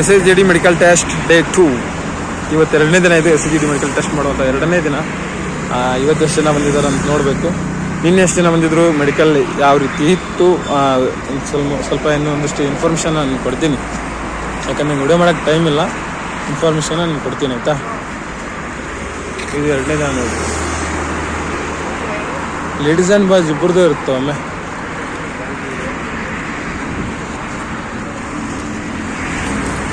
S S G D medical test day two. ಇವತ್ತು ಎರಡನೇ ದಿನ ಇದು S S G D medical test ಮಾಡುವಂಥ ಎರಡನೇ ದಿನ. ಇವತ್ತು ಎಷ್ಟು ಜನ ಬಂದಿದ್ದಾರೆ ಅಂತ ನೋಡಬೇಕು. ನಿನ್ನೆ ಎಷ್ಟು ಜನ ಬಂದಿದ್ರು, ಮೆಡಿಕಲ್ ಯಾವ ರೀತಿ ಇತ್ತು ಸ್ವಲ್ಪ ಸ್ವಲ್ಪ ಇನ್ನೂ ಒಂದಿಷ್ಟು ಇನ್ಫಾರ್ಮೇಷನ್ ನಾನು ಕೊಡ್ತೀನಿ. ಯಾಕಂದ್ರೆ ವಿಡಿಯೋ ಮಾಡೋಕ್ಕೆ ಟೈಮ್ ಇಲ್ಲ. ಇನ್ಫಾರ್ಮೇಷನ್ ನಾನು ಕೊಡ್ತೀನಿ, ಆಯಿತಾ? ಇದು ಎರಡನೇ ದಿನ ನೋಡಿ ಲೇಡೀಸ್ ಆ್ಯಂಡ್ ಬಾಯ್ಸ್ ಇಬ್ಬರದ್ದು ಇರುತ್ತೆ ಒಮ್ಮೆ?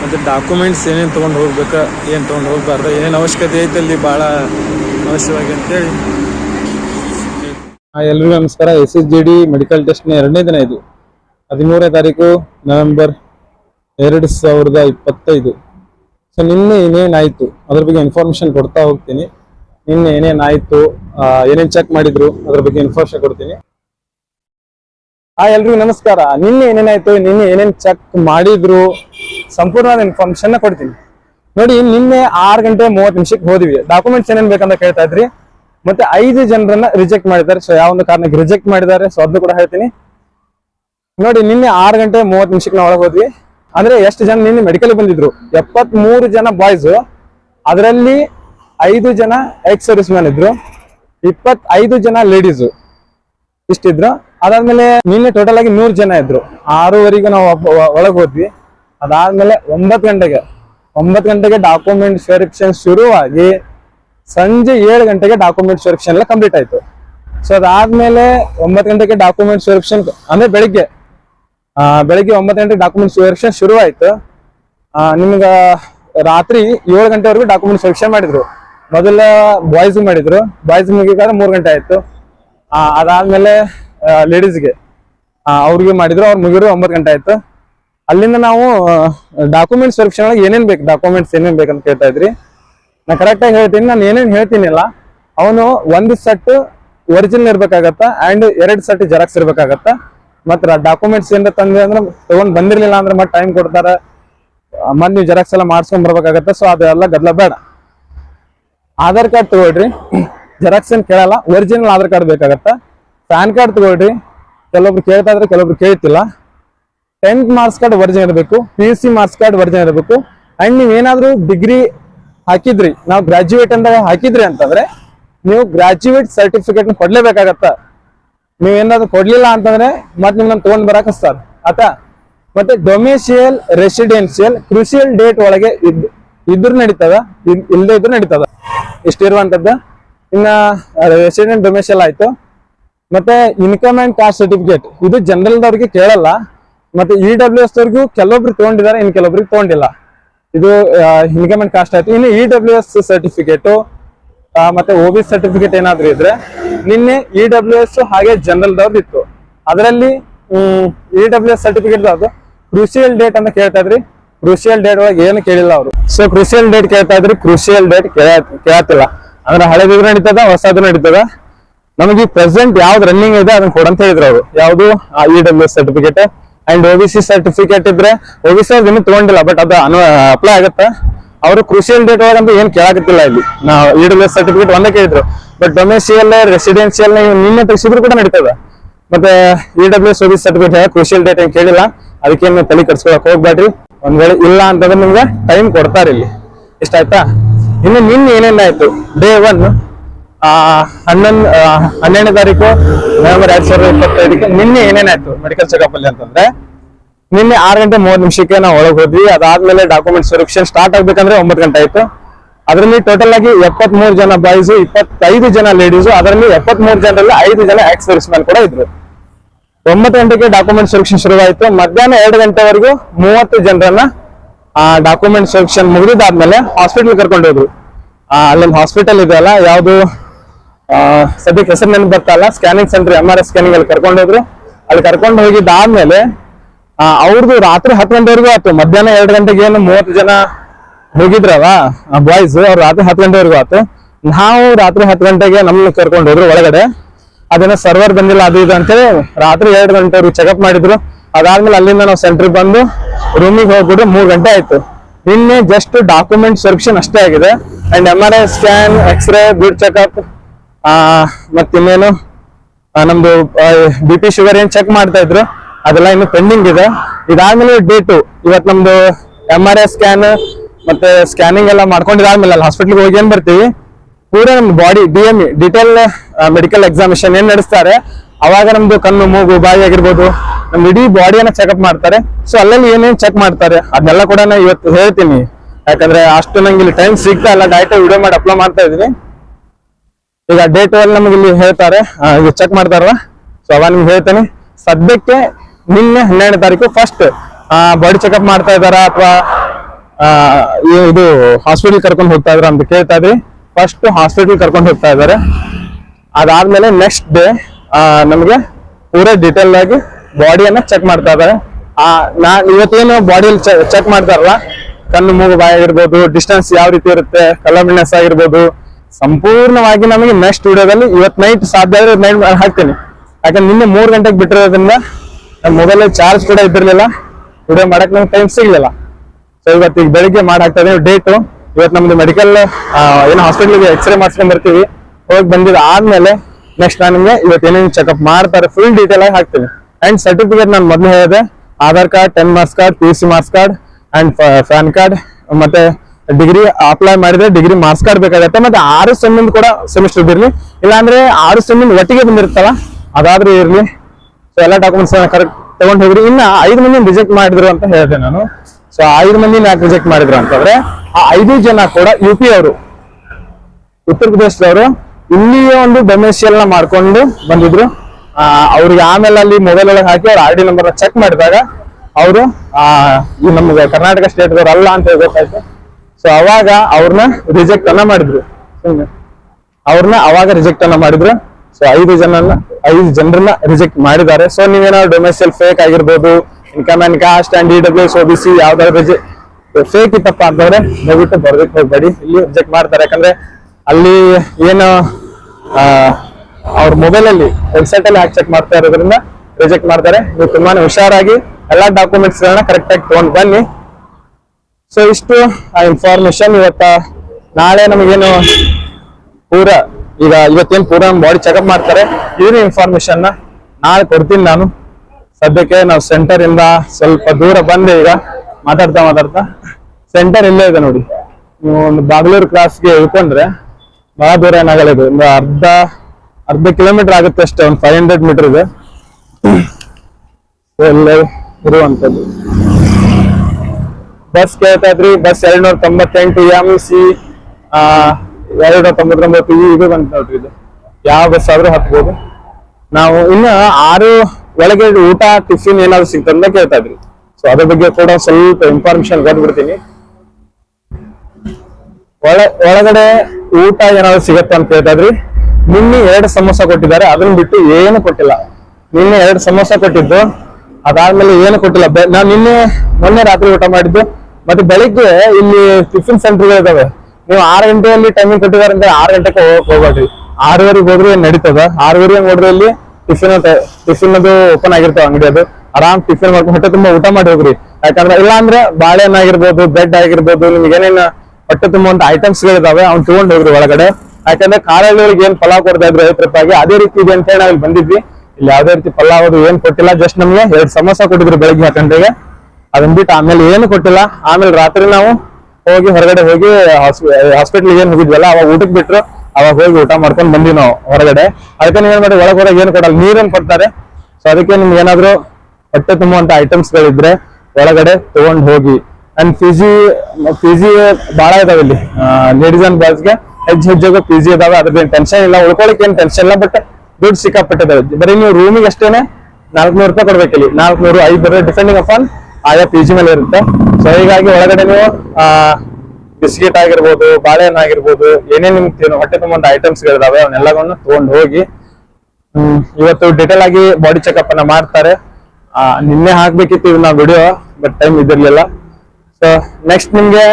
ಮತ್ತು ಡಾಕ್ಯುಮೆಂಟ್ಸ್ ಏನೇನು ತೊಗೊಂಡು ಹೋಗ್ಬೇಕು, ಏನು ತೊಗೊಂಡು ಹೋಗ್ಬಾರ್ದು, ಏನೇನು ಅವಶ್ಯಕತೆ ಐತೆ ಅಲ್ಲಿ ಭಾಳ ಅವಶ್ಯವಾಗಿ ಅಂತೇಳಿ. ಎಲ್ರಿಗೂ ನಮಸ್ಕಾರ. S S G D medical ಟೆಸ್ಟ್ನ ಎರಡನೇ ದಿನ ಇದು. ಹದಿಮೂರನೇ ತಾರೀಕು ನವೆಂಬರ್ ಎರಡು ಸಾವಿರದ ಇಪ್ಪತ್ತೈದು. ಸೊ ನಿನ್ನೆ ಏನೇನಾಯಿತು ಅದ್ರ ಬಗ್ಗೆ ಇನ್ಫಾರ್ಮೇಷನ್ ಕೊಡ್ತಾ ಹೋಗ್ತೀನಿ. ನಿನ್ನೆ ಏನೇನಾಯಿತು ಏನೇನು ಚೆಕ್ ಮಾಡಿದ್ರು? ಅದ್ರ ಬಗ್ಗೆ ಇನ್ಫಾರ್ಮೇಷನ್ ಕೊಡ್ತೀನಿ. ಹಾ ಎಲ್ರಿಗೂ ನಮಸ್ಕಾರ. ನಿನ್ನೆ ಏನೇನಾಯ್ತು ನಿನ್ನೆ ಏನೇನ್ ಚೆಕ್ ಮಾಡಿದ್ರು? ಸಂಪೂರ್ಣವಾದ ಇನ್ಫಾರ್ಮೇಶನ್ ಕೊಡ್ತೀನಿ. ನೋಡಿ, ನಿನ್ನೆ ಆರು ಗಂಟೆ ಮೂವತ್ತು ನಿಮಿಷಕ್ಕೆ ಹೋದಿವಿ ಡಾಕ್ಯುಮೆಂಟ್ಸ್ ಏನೇನ್ ಬೇಕಂತ ಕೇಳ್ತಾ ಇದ್ರಿ? ಮತ್ತೆ ಐದು ಜನರನ್ನ ರಿಜೆಕ್ಟ್ ಮಾಡಿದ್ದಾರೆ. ಸೊ ಯಾವ ಒಂದು ಕಾರಣಕ್ಕೆ ರಿಜೆಕ್ಟ್ ಮಾಡಿದ್ದಾರೆ? ಸೊ ಅದನ್ನು ಕೂಡ ಹೇಳ್ತೀನಿ. ನೋಡಿ, ನಿನ್ನೆ ಆರು ಗಂಟೆ ಮೂವತ್ತು ನಿಮಿಷಕ್ಕೆ ನಾವು ಒಳಗೆ ಹೋದ್ವಿ. ಅಂದ್ರೆ ಎಷ್ಟು ಜನ ನಿನ್ನೆ ಮೆಡಿಕಲ್ ಬಂದಿದ್ರು? ಎಪ್ಪತ್ ಮೂರು ಜನ ಬಾಯ್ಸ್ ಅದರಲ್ಲಿ ಐದು ಜನ ಎಕ್ಸ್ ಸರ್ವಿಸ್ ಮ್ಯಾನ್ ಇದ್ರು. ಇಪ್ಪತ್ತೈದು ಜನ ಲೇಡೀಸು ಇಷ್ಟಿದ್ರು. ಅದಾದ್ಮೇಲೆ ನಿನ್ನೆ ಟೋಟಲ್ ಆಗಿ ನೂರು ಜನ ಇದ್ರು. ಆರೂವರೆಗೂ ನಾವು ಒಳಗೆ ಹೋದ್ವಿ. ಅದಾದ್ಮೇಲೆ ಒಂಬತ್ತು ಗಂಟೆಗೆ ಒಂಬತ್ತು ಗಂಟೆಗೆ ಡಾಕ್ಯುಮೆಂಟ್ ವೆರಿಫಿಕೇಶನ್ ಶುರುವಾಗಿ ಸಂಜೆ ಏಳು ಗಂಟೆಗೆ ಡಾಕ್ಯುಮೆಂಟ್ ವೆರಿಫಿಕೇಶನ್ ಎಲ್ಲ ಕಂಪ್ಲೀಟ್ ಆಯ್ತು. ಸೊ ಅದಾದ್ಮೇಲೆ ಒಂಬತ್ತು ಗಂಟೆಗೆ ಡಾಕ್ಯುಮೆಂಟ್ ವೆರಿಫಿಕೇಶನ್ ಅಂದ್ರೆ ಬೆಳಿಗ್ಗೆ ಬೆಳಿಗ್ಗೆ ಒಂಬತ್ತು ಗಂಟೆಗೆ ಡಾಕ್ಯುಮೆಂಟ್ ವೆರಿಫಿಕೇಶನ್ ಶುರು ಆಯ್ತು ನಿಮ್ಗ ರಾತ್ರಿ ಏಳು ಗಂಟೆವರೆಗೂ ಡಾಕ್ಯುಮೆಂಟ್ ವೆರಿಫಿಕೇಶನ್ ಮಾಡಿದ್ರು. ಮೊದಲ ಬಾಯ್ಸ್ ಮಾಡಿದ್ರು. ಬಾಯ್ಸ್ ಮುಗಿಬೇಕಾದ್ರೆ ಮೂರು ಗಂಟೆ ಆಯ್ತು. ಅದಾದ್ಮೇಲೆ ಲೇಡೀಸ್ಗೆ ಅವ್ರಿಗೆ ಮಾಡಿದ್ರು. ಅವ್ರು ಮುಗಿದ್ರು ಒಂಬತ್ತು ಗಂಟೆ ಆಯ್ತು. ಅಲ್ಲಿಂದ ನಾವು ಡಾಕ್ಯುಮೆಂಟ್ಸ್ ವೆರಿಫಿಕೇಶನ್ ಒಳಗೆ ಏನೇನ್ ಬೇಕು ಡಾಕ್ಯುಮೆಂಟ್ಸ್ ಏನೇನ್ ಬೇಕಂತ ಕೇಳ್ತಾ ಇದ್ರಿ? ನಾ ಕರೆಕ್ಟ್ ಆಗಿ ಹೇಳ್ತೀನಿ, ನಾನು ಏನೇನ್ ಹೇಳ್ತೀನಿಲ್ಲ ಅವನು ಒಂದು ಸೆಟ್ ಒರಿಜಿನಲ್ ಇರ್ಬೇಕಾಗತ್ತ ಅಂಡ್ ಎರಡು ಸೆಟ್ ಜೆರಾಕ್ಸ್ ಇರ್ಬೇಕಾಗತ್ತ, ಮತ್ತ ಡಾಕ್ಯುಮೆಂಟ್ಸ್ ಏನಾರ ತಂದ್ರೆ ಅಂದ್ರೆ ತಗೊಂಡ್ ಬಂದಿರ್ಲಿಲ್ಲ ಅಂದ್ರೆ ಮತ್ತೆ ಟೈಮ್ ಕೊಡ್ತಾರ. ಮತ್ತೆ ನೀವು ಜೆರಾಕ್ಸ್ ಎಲ್ಲ ಮಾಡ್ಸ್ಕೊಂಡ್ ಬರ್ಬೇಕಾಗತ್ತ ಸೊ ಅದೆಲ್ಲ ಗದ್ಲ ಬೇಡ. ಆಧಾರ್ ಕಾರ್ಡ್ ತಗೊಳ್ರಿ. ಜೆರಾಕ್ಸ್ ಏನ್ ಕೇಳಲ್ಲ ಒರಿಜಿನಲ್ ಆಧಾರ್ ಕಾರ್ಡ್ ಬೇಕಾಗತ್ತ. ಪ್ಯಾನ್ ಕಾರ್ಡ್ ತಗೊಳ್ರಿ. ಕೆಲವೊಬ್ರು ಕೇಳ್ತಾ ಇದ್ರೆ ಕೆಲವೊಬ್ರು ಕೇಳ್ತಿಲ್ಲ. ಟೆಂತ್ ಮಾರ್ಕ್ಸ್ ಕಾರ್ಡ್ ವರ್ಜನ್ ಇರಬೇಕು P U C marks card version ಇರಬೇಕು. ಅಂಡ್ ನೀವು ಏನಾದರೂ ಡಿಗ್ರಿ ಹಾಕಿದ್ರಿ, ನಾವು ಗ್ರಾಜ್ಯುಯೇಟ್ ಅಂತ ಹಾಕಿದ್ರಿ ಅಂತಂದ್ರೆ, ನೀವು ಗ್ರಾಜ್ಯುಯೇಟ್ ಸರ್ಟಿಫಿಕೇಟ್ ಕೊಡ್ಲೇಬೇಕಾಗತ್ತ. ನೀವು ಏನಾದ್ರು ಕೊಡ್ಲಿಲ್ಲ ಅಂತಂದ್ರೆ ಮತ್ತೆ ನಿಮ್ಮನ್ನ ತಗೊಂಡ್ ಬರಕ ಹಚ್ತಾರ. ಆತ? ಮತ್ತೆ ಡೊಮೇಶಿಯಲ್ ರೆಸಿಡೆನ್ಶಿಯಲ್ ಕ್ರೂಸಿಯಲ್ ಡೇಟ್ ಒಳಗೆ ಇದ್ ಇದ್ರು ನಡೀತದ ಇಲ್ಲದೆ ಇದ್ರು ನಡೀತದ. ಇಷ್ಟಿರುವಂತದ್ದು. ಇನ್ನ ರೆಸಿಡೆಂಟ್ ಡೊಮೇಶಿಯಲ್ ಆಯ್ತು. ಮತ್ತೆ ಇನ್ಕಮ್ ಅಂಡ್ ಕಾಸ್ಟ್ ಸರ್ಟಿಫಿಕೇಟ್ ಇದು ಜನರಲ್ ದವ್ರಿಗೆ ಕೇಳಲ್ಲ. ಮತ್ತೆ ಇ ಡಬ್ಲ್ಯೂ ಎಸ್ ಅವ್ರಿಗೂ ಕೆಲವೊಬ್ರು ತಗೊಂಡಿದ್ದಾರೆ ಇನ್ನು ಕೆಲವೊಬ್ರಿಗೆ ತಗೊಂಡಿಲ್ಲ. ಇದು ಇನ್ಕಮೆಂಟ್ ಕಾಸ್ಟ್ ಆಯ್ತು. ಇನ್ನು ಇ ಡಬ್ಲ್ಯೂ ಎಸ್ ಸರ್ಟಿಫಿಕೇಟು ಮತ್ತೆ ಒ ಬಿ ಸರ್ಟಿಫಿಕೇಟ್ ಏನಾದ್ರು ಇದ್ರೆ ನಿನ್ನೆ ಇ ಡಬ್ಲ್ಯೂ ಎಸ್ ಹಾಗೆ ಜನರಲ್ ಇತ್ತು. ಅದರಲ್ಲಿ ಇ ಡಬ್ಲ್ಯೂ ಎಸ್ ಸರ್ಟಿಫಿಕೇಟ್ ಅದು ಕ್ರೂಷಿಯಲ್ ಡೇಟ್ ಅಂತ ಕೇಳ್ತಾ ಇದ್ರಿ. ಕ್ರೂಷಿಯಲ್ ಡೇಟ್ ಒಳಗೆ ಏನು ಕೇಳಿಲ್ಲ ಅವರು. ಸೊ ಕ್ರೂಷಿಯಲ್ ಡೇಟ್ ಕೇಳ್ತಾ ಇದ್ರಿ ಕ್ರೂಷಿಯಲ್ ಡೇಟ್ ಕೇಳತ್ತಿಲ್ಲ. ಅಂದ್ರೆ ಹಳೆದಿದ್ರು ನಡೀತದ, ಹೊಸದು ನಡೀತದ. ನಮಗೆ ಪ್ರೆಸೆಂಟ್ ಯಾವ್ದು ರನ್ನಿಂಗ್ ಇದೆ, ಅದನ್ನ ಕೊಡಂತ ಹೇಳಿದ್ರು ಅವರು. ಯಾವ್ದು? E W S certificate and O B C certificate ಇದ್ರೆ ಒ ಬಿ ಸಿ ಇನ್ನೂ ತಗೊಂಡಿಲ್ಲ ಬಟ್ ಅದು ಅಪ್ಲೈ ಆಗುತ್ತೆ. ಅವರು ಕ್ರೂಷಿಯಲ್ ಡೇಟ್ ಒಳಗಂತ ಏನ್ ಕೇಳಾಕತ್ತಿಲ್ಲ ಇಲ್ಲಿ. ನಾವು ಇ ಡಬ್ಲ್ಯೂ ಎಸ್ ಸರ್ಟಿಫಿಕೇಟ್ ಒಂದೇ ಕೇಳಿದ್ರು ಬಟ್ ಡೊಮೆಸಿಯಲ್ ರೆಸಿಡೆನ್ಸಿಯಲ್ ನಿನ್ನೆ ತೆಗಿಸಿದ್ರು ಕೂಡ ನಡೀತದ. ಮತ್ತೆ E W S O B certificate crucial date ಏನ್ ಕೇಳಿಲ್ಲ. ಅದಕ್ಕೇನು ತಲೆ ಕಟ್ಸ್ಕೊಳಕ್ ಹೋಗ್ಬೇಡ್ರಿ. ಒಂದ್ ವೇಳೆ ಇಲ್ಲ ಅಂತಂದ್ರೆ ನಿಮ್ಗೆ ಟೈಮ್ ಕೊಡ್ತಾರೆ ಇಲ್ಲಿ. ಇಷ್ಟ ಆಯ್ತಾ? ಇನ್ನು ನಿನ್ನೆ ಏನೇನಾಯ್ತು ಡೇ ಒನ್ ಹನ್ನೊಂದು ಆ, ಹನ್ನೆರಡನೇ ತಾರೀಕು ನವೆಂಬರ್ ಎರಡ್ ಸಾವಿರದ ಇಪ್ಪತ್ತೈದಕ್ಕೆ ನಿನ್ನೆ ಏನೇನಾಯ್ತು ಮೆಡಿಕಲ್ ಚೆಕಪ್ ಅಲ್ಲಿ ಅಂತಂದ್ರೆ ನಿನ್ನೆ ಆರು ಗಂಟೆ ಮೂವತ್ತು ನಿಮಿಷಕ್ಕೆ ನಾವು ಒಳಗೆ ಹೋದ್ವಿ. ಅದಾದ್ಮೇಲೆ ಡಾಕ್ಯುಮೆಂಟ್ ವೆರಿಫಿಕೇಶನ್ ಸ್ಟಾರ್ಟ್ ಆಗ್ಬೇಕಂದ್ರೆ ಒಂಬತ್ತು ಗಂಟೆ ಆಯ್ತು. ಅದರಲ್ಲಿ ಟೋಟಲ್ ಆಗಿ ಎಪ್ಪತ್ಮೂರು ಜನ ಬಾಯ್ಸ್ ಇಪ್ಪತ್ತೈದು ಜನ ಲೇಡೀಸ್ ಅದರಲ್ಲಿ ಎಪ್ಪತ್ಮೂರು ಜನರಲ್ಲಿ ಐದು ಜನ ಎಕ್ಸ್ ಸರ್ವಿಸ್ ಮ್ಯಾನ್ ಕೂಡ ಇದ್ರು. ಒಂಬತ್ತು ಗಂಟೆಗೆ ಡಾಕ್ಯುಮೆಂಟ್ ವೆರಿಫಿಕೇಶನ್ ಶುರುವಾಯಿತು. ಮಧ್ಯಾಹ್ನ ಎರಡು ಗಂಟೆವರೆಗೂ ಮೂವತ್ತು ಜನರನ್ನ ಡಾಕ್ಯುಮೆಂಟ್ ವೆರಿಫಿಕೇಶನ್ ಮುಗಿದಾದ್ಮೇಲೆ ಹಾಸ್ಪಿಟಲ್ ಕರ್ಕೊಂಡು ಹೋದ್ರು. ಆ, ಅಲ್ಲೊಂದು ಹಾಸ್ಪಿಟಲ್ ಇದೆ ಅಲ್ಲ ಯಾವುದು ಸದ್ಯಕ್ಕೆ ಹೆಸರು ನೆನಪು ಬರ್ತಾ scanning centre M R S scanning ಅಲ್ಲಿ ಕರ್ಕೊಂಡು ಹೋದ್ರು. ಅಲ್ಲಿ ಕರ್ಕೊಂಡು ಹೋಗಿದ್ದಾದ್ಮೇಲೆ ಅವ್ರದ್ದು ರಾತ್ರಿ ಹತ್ತು ಗಂಟೆವರೆಗೂ ಆಯ್ತು. ಮಧ್ಯಾಹ್ನ ಎರಡು ಗಂಟೆಗೆ ಏನು ಮೂವತ್ತು ಜನ ಹೋಗಿದ್ರವ ಬಾಯ್ಸ್ ಅವ್ರು ರಾತ್ರಿ ಹತ್ತು ಗಂಟೆವರೆಗೂ ಆಯ್ತು. ನಾವು ರಾತ್ರಿ ಹತ್ತು ಗಂಟೆಗೆ ನಮ್ಮನ್ನ ಕರ್ಕೊಂಡು ಹೋದ್ರು ಒಳಗಡೆ. ಅದನ್ನ ಸರ್ವರ್ ಬಂದಿಲ್ಲ, ಅದು ಇದು ಅಂತೇಳಿ ರಾತ್ರಿ ಎರಡು ಗಂಟೆವರೆಗೂ ಚೆಕಪ್ ಮಾಡಿದ್ರು. ಅದಾದ್ಮೇಲೆ ಅಲ್ಲಿಂದ ನಾವು ಸೆಂಟ್ರಿಗೆ ಬಂದು ರೂಮಿಗೆ ಹೋಗ್ಬಿಟ್ಟು ಮೂರು ಗಂಟೆ ಆಯ್ತು. ನಿನ್ನೆ ಜಸ್ಟ್ ಡಾಕ್ಯುಮೆಂಟ್ ವೆರಿಫಿಕೇಶನ್ ಅಷ್ಟೇ ಆಗಿದೆ. And M R I scan x-ray blood checkup ಮತ್ತಿನ್ನೇನು ನಮ್ದು ಬಿ ಪಿ ಶುಗರ್ ಏನ್ ಚೆಕ್ ಮಾಡ್ತಾ ಇದ್ರು, ಅದೆಲ್ಲ ಇನ್ನು ಪೆಂಡಿಂಗ್ ಇದೆ. ಇದಾದ್ಮೇಲೆ ಡೇಟು ಇವತ್ ನಮ್ದು ಎಂ ಆರ್ ಐ ಸ್ಕ್ಯಾನ್ ಮತ್ತೆ ಸ್ಕ್ಯಾನಿಂಗ್ ಎಲ್ಲ ಮಾಡ್ಕೊಂಡಿದ್ದಾದ್ಮೇಲೆ ಅಲ್ಲಿ ಹಾಸ್ಪಿಟ್ಲ್ಗೆ ಹೋಗಿ ಏನ್ ಬರ್ತೀವಿ? ಪೂರ ನಮ್ದು body D M detail medical examination ಏನ್ ನಡೆಸ್ತಾರೆ, ಅವಾಗ ನಮ್ದು ಕಣ್ಣು, ಮೂಗು, ಬಾಯಿ ಆಗಿರ್ಬೋದು ನಮ್ ಇಡೀ ಬಾಡಿಯನ್ನ ಚೆಕಪ್ ಮಾಡ್ತಾರೆ. ಸೊ ಅಲ್ಲಲ್ಲಿ ಏನೇನ್ ಚೆಕ್ ಮಾಡ್ತಾರೆ, ಅದನ್ನೆಲ್ಲ ಕೂಡ ಇವತ್ತು ಹೇಳ್ತೀನಿ. ಯಾಕಂದ್ರೆ ಅಷ್ಟು ನಂಗೆ ಇಲ್ಲಿ ಟೈಮ್ ಸಿಗ್ತಾ ಇಲ್ಲ ಡೈರೆಕ್ಟ್ ವಿಡಿಯೋ ಮಾಡಿ ಅಪ್ಲೋಡ್ ಮಾಡ್ತಾ ಇದೀನಿ ಈಗ ಡೇಟ್ ಅಲ್ಲಿ ನಮಗೆ ಇಲ್ಲಿ ಹೇಳ್ತಾರೆ. ಇದು ಚೆಕ್ ಮಾಡ್ತಾರಲ್ಲ? ಸೊ ಅವಾಗ ನಿಮ್ಗೆ ಹೇಳ್ತೇನೆ. ಸದ್ಯಕ್ಕೆ ನಿನ್ನೆ ಹನ್ನೆರಡನೇ ತಾರೀಕು ಫಸ್ಟ್ ಬಾಡಿ ಚೆಕಪ್ ಮಾಡ್ತಾ ಇದಾರ ಅಥವಾ ಇದು ಹಾಸ್ಪಿಟಲ್ ಕರ್ಕೊಂಡು ಹೋಗ್ತಾ ಇದಾರ ಅಂತ ಕೇಳ್ತಾ ಇದ್ರಿ. ಫಸ್ಟ್ ಹಾಸ್ಪಿಟಲ್ ಕರ್ಕೊಂಡು ಹೋಗ್ತಾ ಇದಾರೆ ಅದಾದ್ಮೇಲೆ ನೆಕ್ಸ್ಟ್ ಡೇ ನಮಗೆ ಪೂರ ಡೀಟೇಲ್ ಆಗಿ ಬಾಡಿಯನ್ನ ಚೆಕ್ ಮಾಡ್ತಾ ಇದಾರೆ ಆ, ನಾ, ಇವತ್ತೇನು ಬಾಡಿಯಲ್ಲಿ ಚೆಕ್ ಮಾಡ್ತಾರಲ್ಲ. ಕಣ್ಣು, ಮೂಗು, ಬಾಯಿ ಆಗಿರ್ಬೋದು ಡಿಸ್ಟೆನ್ಸ್ ಯಾವ ರೀತಿ ಇರುತ್ತೆ ಕಲರ್ನೆಸ್ ಆಗಿರ್ಬೋದು ಸಂಪೂರ್ಣವಾಗಿ ನಮಗೆ ನೆಕ್ಸ್ಟ್ ವಿಡಿಯೋದಲ್ಲಿ ಇವತ್ತು ನೈಟ್ ಸಾಧ್ಯ ಆದ್ರೆ ನೈಟ್ ಹಾಕ್ತೇನೆ. ಯಾಕಂದ್ರೆ ನಿನ್ನೆ ಮೂರು ಗಂಟೆಗೆ ಬಿಟ್ಟಿರೋದ್ರಿಂದ ನಮ್ಮ ಮೊಬೈಲ್ ಚಾರ್ಜ್ ಕೂಡ ಇದ್ದಿರ್ಲಿಲ್ಲ. ವಿಡಿಯೋ ಮಾಡಕ್ ನಮ್ಗೆ ಟೈಮ್ ಸಿಗ್ಲಿಲ್ಲ. ಸೊ ಇವತ್ತು ಈಗ ಬೆಳಿಗ್ಗೆ ಮಾಡಿ ಇದೀವಿ ಡೇಟು ಇವತ್ತು ನಮ್ದು ಮೆಡಿಕಲ್ ಏನೋ ಹಾಸ್ಪಿಟ್ಲಿಗೆ ಎಕ್ಸ್ರೇ ಮಾಡ್ಸ್ಕೊಂಡ್ ಬರ್ತೀವಿ ಹೋಗಿ ಬಂದಿದ್ದು ಆದ್ಮೇಲೆ ನೆಕ್ಸ್ಟ್ ನಾನು ನಿಮ್ಗೆ ಇವತ್ತು ಏನೇನು ಚೆಕಪ್ ಮಾಡ್ತಾರೆ ಫುಲ್ ಡೀಟೇಲ್ ಆಗಿ ಹಾಕ್ತೀನಿ. ಅಂಡ್ ಸರ್ಟಿಫಿಕೇಟ್ ನಾನು ಮೊದಲು ಹೇಳಿದೆ. Aadhaar card ten marks card P C marks card and PAN card ಮತ್ತೆ ಡಿಗ್ರಿ ಅಪ್ಲೈ ಮಾಡಿದ್ರೆ ಡಿಗ್ರಿ ಮಾರ್ಕ್ಸ್ ಕಾರ್ಡ್ ಬೇಕಾಗತ್ತೆ. ಮತ್ತೆ ಆರು ಸೆಮ್ಮಿಂದ ಕೂಡ ಸೆಮಿಸ್ಟರ್ ಇರ್ಲಿ. ಇಲ್ಲಾಂದ್ರೆ ಆರು ಸೆಮ್ಮಿಂದ ಒಟ್ಟಿಗೆ ಬಂದಿರ್ತಲ್ಲ ಅದಾದ್ರೂ ಇರ್ಲಿ. ಸೊ ಎಲ್ಲ ಡಾಕ್ಯುಮೆಂಟ್ಸ್ ಕರೆಕ್ಟ್ ತಗೊಂಡ್ ಹೋಗ್ರಿ. ಇನ್ನ ಐದು ಮಂದಿ ರಿಜೆಕ್ಟ್ ಮಾಡಿದ್ರು ಅಂತ ಹೇಳಿದೆ ನಾನು. ಸೊ ಐದು ಮಂದಿ ಯಾಕೆ ರಿಜೆಕ್ಟ್ ಮಾಡಿದ್ರು ಅಂತಂದ್ರೆ, ಆ ಐದು ಜನ ಕೂಡ ಯು ಪಿ ಅವರು, ಉತ್ತರ ಪ್ರದೇಶದವರು, ಇಲ್ಲಿಯ ಒಂದು ಡೊಮೆಸಿಯಲ್ನ ಮಾಡ್ಕೊಂಡು ಬಂದಿದ್ರು. ಅವ್ರಿಗೆ ಆಮೇಲೆ ಅಲ್ಲಿ ಮೊಬೈಲ್ ಒಳಗೆ ಹಾಕಿ ಅವ್ರ ಆರ್ ಡಿ ನಂಬರ್ ಚೆಕ್ ಮಾಡಿದಾಗ, ಅವರು ಈ ನಮ್ಗೆ ಕರ್ನಾಟಕ ಸ್ಟೇಟ್ ಅಲ್ಲ ಅಂತ ಗೊತ್ತಾಯ್ತು ಸೊ ಅವಾಗ ಅವ್ರನ್ನ ರಿಜೆಕ್ಟ್ ಅನ್ನ ಮಾಡಿದ್ರು. ಅವ್ರನ್ನ ಅವಾಗ ರಿಜೆಕ್ಟ್ ಅನ್ನ ಮಾಡಿದ್ರು. ಸೊ ಐದು ಜನನ ಐದು ಜನರನ್ನ ರಿಜೆಕ್ಟ್ ಮಾಡಿದ್ದಾರೆ. ಸೊ ನೀವೇನಾದ್ರು ಡೊಮೆಸ್ಟಿಕ್ ಫೇಕ್ ಆಗಿರ್ಬೋದು income and caste and E W so B C ಯಾವ್ದಾದ್ರು ಫೇಕ್ ಇತ್ತಪ್ಪ ಅಂತಂದ್ರೆ ದಯವಿಟ್ಟು ಬರ್ಬೇಕು, ಹೋಗ್ಬೇಡಿ. ಇಲ್ಲಿ ರಿಜೆಕ್ಟ್ ಮಾಡ್ತಾರೆ. ಯಾಕಂದ್ರೆ ಅಲ್ಲಿ ಏನು ಅವ್ರ ಮೊಬೈಲ್ ಅಲ್ಲಿ ವೆಬ್ಸೈಟ್ ಅಲ್ಲಿ ಹಾಕಿ ಚೆಕ್ ಮಾಡ್ತಾ ಇರೋದ್ರಿಂದ ರಿಜೆಕ್ಟ್ ಮಾಡ್ತಾರೆ. ನೀವು ತುಂಬಾನೇ ಹುಷಾರಾಗಿ ಎಲ್ಲಾ ಡಾಕ್ಯುಮೆಂಟ್ಸ್ ಗಳನ್ನ ಕರೆಕ್ಟ್ ಆಗಿ ತಗೊಂಡ್ ಬನ್ನಿ. ಸೊ ಇಷ್ಟು ಆ ಇನ್ಫಾರ್ಮೇಶನ್ ಇವತ್ತ ನಾಳೆ ನಮಗೇನು ಪೂರ ಈಗ ಇವತ್ತೇನು ಪೂರ ಬಾಡಿ ಚೆಕಪ್ ಮಾಡ್ತಾರೆ, ಇವ್ರ ಇನ್ಫಾರ್ಮೇಶನ್ ನಾಳೆ ಕೊಡ್ತೀನಿ ನಾನು. ಸದ್ಯಕ್ಕೆ ನಾವು ಸೆಂಟರ್ ಇಂದ ಸ್ವಲ್ಪ ದೂರ ಬಂದೆ ಈಗ. ಮಾತಾಡ್ತಾ ಮಾತಾಡ್ತಾ ಸೆಂಟರ್ ಇಲ್ಲೇ ಇದೆ ನೋಡಿ. ನೀವು ಒಂದು ಬಾಗ್ಲೂರು ಕ್ಲಾಸ್ಗೆ ಇಳ್ಕೊಂಡ್ರೆ ಬಹಳ ದೂರ ಏನಾಗಲ್ಲ ಇದು. ಒಂದು ಅರ್ಧ ಅರ್ಧ ಕಿಲೋಮೀಟರ್ ಆಗುತ್ತೆ ಅಷ್ಟೇ, ಒಂದು ಫೈವ್ ಹಂಡ್ರೆಡ್ ಮೀಟರ್ ಇದೆ. ಇರುವಂತದ್ದು. ಬಸ್ ಕೇಳ್ತಾ ಇದ್ರಿ ಬಸ್ ಎರಡ್ನೂರ ತೊಂಬತ್ತೆಂಟು ಎಂ ಸಿ ಎರಡ್ನೂರ ತೊಂಬತ್ತೊಂಬತ್ತು ಇ ಇದು ಬಂತ ನೋಡ್ರಿ ಇದು. ಯಾವ ಬಸ್ ಆದ್ರೂ ಹತ್ಬೋದು. ನಾವು ಇನ್ನ ಆರು ಒಳಗೆ ಊಟ ಟಿಫಿನ್ ಏನಾದ್ರು ಸಿಗ್ತಂತ ಕೇಳ್ತಾ ಇದ್ರಿ ಸೊ ಅದ್ರ ಬಗ್ಗೆ ಕೂಡ ಸ್ವಲ್ಪ ಇನ್ಫಾರ್ಮೇಶನ್ ಕೊಟ್ಬಿಡ್ತೀನಿ ಒಳ, ಒಳಗಡೆ ಊಟ ಏನಾದ್ರು ಸಿಗತ್ತೆ ಅಂತ ಕೇಳ್ತಾ ಇದ್ರಿ ನಿನ್ನೆ ಎರಡು ಸಮೋಸ ಕೊಟ್ಟಿದ್ದಾರೆ, ಅದನ್ನ ಬಿಟ್ಟು ಏನು ಕೊಟ್ಟಿಲ್ಲ. ನಿನ್ನೆ ಎರಡು ಸಮೋಸ ಕೊಟ್ಟಿದ್ದು ಅದಾದ್ಮೇಲೆ ಏನು ಕೊಟ್ಟಿಲ್ಲ. ನಾನು ನಿನ್ನೆ ಮೊನ್ನೆ ರಾತ್ರಿ ಊಟ ಮಾಡಿದ್ದು. ಮತ್ತೆ ಬೆಳಿಗ್ಗೆ ಇಲ್ಲಿ ಟಿಫಿನ್ ಸೆಂಟರ್ ಇದಾವೆ. ನೀವು ಆರು ಗಂಟೆಯಲ್ಲಿ ಟೈಮಿಂಗ್ ಕೊಟ್ಟಿದ್ದಾರೆ ಅಂದ್ರೆ ಆರು ಗಂಟೆಗೆ ಹೋಗಕ್ ಹೋಗ್ಬೇಡ್ರಿ. ಆರೂವರೆಗೆ ಹೋದ್ರೆ ನಡೀತದ? ಆರೂವರೆಗೆ ಹೋದ್ರೆ ಇಲ್ಲಿ ಟಿಫಿನ್ ಟಿಫಿನ್ ಅದು ಓಪನ್ ಆಗಿರ್ತಾವ ಅಂಗಡಿ ಅದು. ಆರಾಮ್ ಟಿಫಿನ್ ಮಾಡ್ಕೊಂಡು ಹೊಟ್ಟೆ ತುಂಬಾ ಊಟ ಮಾಡಿ ಹೋಗ್ರಿ. ಯಾಕಂದ್ರೆ ಇಲ್ಲ ಅಂದ್ರೆ ಬಾಳೆಹಣ್ಣು ಆಗಿರ್ಬೋದು, ಬ್ರೆಡ್ ಆಗಿರ್ಬೋದು, ನಿಮ್ಗೆ ಏನೇನು ಹೊಟ್ಟೆ ತುಂಬುವಂತ ಐಟಮ್ಸ್ ಗಳಿದಾವೆ, ಅವ್ನು ತಗೊಂಡ್ ಹೋಗ್ರಿ ಒಳಗಡೆ. ಯಾಕಂದ್ರೆ ಕಾರಳ್ಳಿಯವ್ರಿಗೆ ಏನ್ ಫಲ ಕೊಡ್ತಾ ಇದ್ರು ರೂಪಾಯಿಗೆ ಅದೇ ರೀತಿ ಇದೆ ಅಂತ ಹೇಳಿ ಬಂದಿದ್ವಿ. ಇಲ್ಲಿ ಯಾವ್ದೇ ರೀತಿ ಪಲ್ಲಾವದು ಏನ್ ಕೊಟ್ಟಿಲ್ಲ ಜಸ್ಟ್ ನಮ್ಗೆ ಎರಡ್ ಸಮೋಸ ಕೊಟ್ಟಿದ್ರು ಬೆಳಗ್ಗೆ ಹತ್ತು ಅದನ್ನ ಬಿಟ್ಟು ಆಮೇಲೆ ಏನು ಕೊಟ್ಟಿಲ್ಲ. ಆಮೇಲೆ ರಾತ್ರಿ ನಾವು ಹೋಗಿ ಹೊರಗಡೆ ಹೋಗಿ ಹಾಸ್ಪಿಟ್ಲ್ ಏನ್ ಹೋಗಿದ್ವಲ್ಲ, ಅವಾಗ ಊಟಕ್ಕೆ ಬಿಟ್ರು. ಅವಾಗ ಹೋಗಿ ಊಟ ಮಾಡ್ಕೊಂಡು ಬಂದ್ವಿ ನಾವು ಹೊರಗಡೆ. ಅದಕ್ಕೆ ನೀವ್ ಏನ್ ಮಾಡಿ ಒಳಗೆ ಹೊರಗೆ ಏನು ಕೊಡಲ್ಲ. ನೀರನ್ನು ಕೊಡ್ತಾರೆ? ಸೊ ಅದಕ್ಕೆ ನಿಮ್ಗೆ ಏನಾದ್ರು ಹೊಟ್ಟೆ ತುಂಬುವಂತ ಐಟಮ್ಸ್ ಗಳಿದ್ರೆ ಒಳಗಡೆ ತಗೊಂಡ್ ಹೋಗಿ. ಅಂಡ್ ಫಿಜಿ ಫಿಜಿ ಬಹಳ ಇದಾವೆ ಇಲ್ಲಿ. ಲೇಡೀಸ್ ಅಂಡ್ ಬಾಯ್ಸ್ಗೆ ಹೆಜ್ಜೆ, ಹೆಜ್ಜೆಗೂ ಪಿಜಿ ಇದಾವೆ. ಅದ್ರದ್ದು ಟೆನ್ಷನ್ ಇಲ್ಲ. ಉಳ್ಕೊಳಕ್ ಏನ್ ಟೆನ್ಷನ್ ಇಲ್ಲ ಬಟ್ ದುಡ್ಡು ಸಿಕ್ಕಾಪಟ್ಟಿದ್ದಾವೆ ಬರೀ ನೀವು ರೂಮಿಗೆ ಅಷ್ಟೇನೆ ನಾಲ್ಕುನೂರು ರೂಪಾಯಿ ಕೊಡ್ಬೇಕು ಇಲ್ಲಿ ನಾಲ್ಕುನೂರು ಐದು ಡಿಪೆಂಡಿಂಗ್ ಅಪಾನ್ ಆಯಾ ಪಿ ಜಿ ಮೇಲೆ ಇರುತ್ತೆ. ಸೊ ಹೀಗಾಗಿ ಒಳಗಡೆ ನೀವು ಬಿಸ್ಕೆಟ್ ಆಗಿರ್ಬೋದು, ಬಾಳೆಹಣ್ಣು ಆಗಿರ್ಬೋದು, ಏನೇನ್ ನಿಮ್ಗೆ ಹೊಟ್ಟೆ ತುಂಬ ಐಟಮ್ಸ್ ಗಳಿದಾವೆ, ಅವನ್ನೆಲ್ಲವನ್ನು ತಗೊಂಡು ಹೋಗಿ ಇವತ್ತು ಡಿಟೇಲ್ ಆಗಿ ಬಾಡಿ ಚೆಕ್ಅಪ್ ಅನ್ನ ಮಾಡ್ತಾರೆ. ನಿನ್ನೆ ಹಾಕ್ಬೇಕಿತ್ತು ನಾವು ವಿಡಿಯೋ ಬಟ್ ಟೈಮ್ ಇದಿರ್ಲಿಲ್ಲ ಸೊ ನೆಕ್ಸ್ಟ್ ನಿಮ್ಗೆ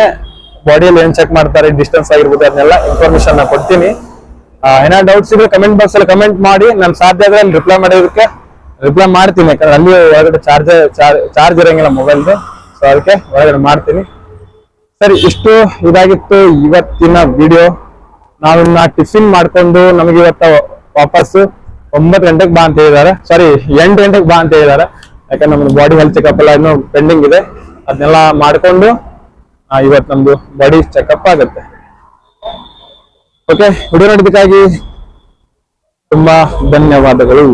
ಬಾಡಿಯಲ್ಲಿ ಏನ್ ಚೆಕ್ ಮಾಡ್ತಾರೆ ಡಿಸ್ಟೆನ್ಸ್ ಆಗಿರ್ಬೋದು, ಅದನ್ನೆಲ್ಲ ಇನ್ಫಾರ್ಮೇಶನ್ ಕೊಡ್ತೀನಿ. ಏನಾದ್ರು ಡೌಟ್ಸ್ ಇದ್ರೆ ಕಮೆಂಟ್ ಬಾಕ್ಸ್ ಅಲ್ಲಿ ಕಮೆಂಟ್ ಮಾಡಿ, ನಾನು ಸಾಧ್ಯ ಆದ್ರೆ ಅಲ್ಲಿ ರಿಪ್ಲೈ ಮಾಡೋದಕ್ಕೆ ರಿಪ್ಲೈ ಮಾಡ್ತೀನಿ. ಯಾಕಂದ್ರೆ ಅಲ್ಲಿ ಒಳಗಡೆ ಚಾರ್ಜ್ ಚಾರ್ಜ್ ಇರಂಗಿಲ್ಲ ಮೊಬೈಲ್ದು ಸೊ ಅದಕ್ಕೆ ಒಳಗಡೆ ಮಾಡ್ತೀನಿ. ಸರಿ, ಇಷ್ಟು ಇದಾಗಿತ್ತು ಇವತ್ತಿನ ವಿಡಿಯೋ ನಾವಿನ್ನ ಟಿಫಿನ್ ಮಾಡ್ಕೊಂಡು ನಮಗೆ ಇವತ್ತ ವಾಪಸ್ ಒಂಬತ್ತು ಗಂಟೆಗೆ ಬಾ ಅಂತ ಹೇಳಿದಾರೆ ಸಾರಿ ಎಂಟು ಗಂಟೆಗೆ ಬಾ ಅಂತ ಹೇಳಿದಾರೆ ಯಾಕಂದ್ರೆ ನಮ್ದು ಬಾಡಿ ಹೆಲ್ತ್ ಚೆಕಪ್ ಎಲ್ಲ ಇನ್ನೂ ಪೆಂಡಿಂಗ್ ಇದೆ. ಅದನ್ನೆಲ್ಲ ಮಾಡ್ಕೊಂಡು ಇವತ್ತು ನಮ್ದು ಬಾಡಿ ಚೆಕಪ್ ಆಗುತ್ತೆ. ಓಕೆ ವಿಡಿಯೋ ನೋಡಿದ್ದಕ್ಕಾಗಿ ತುಂಬಾ ಧನ್ಯವಾದಗಳು.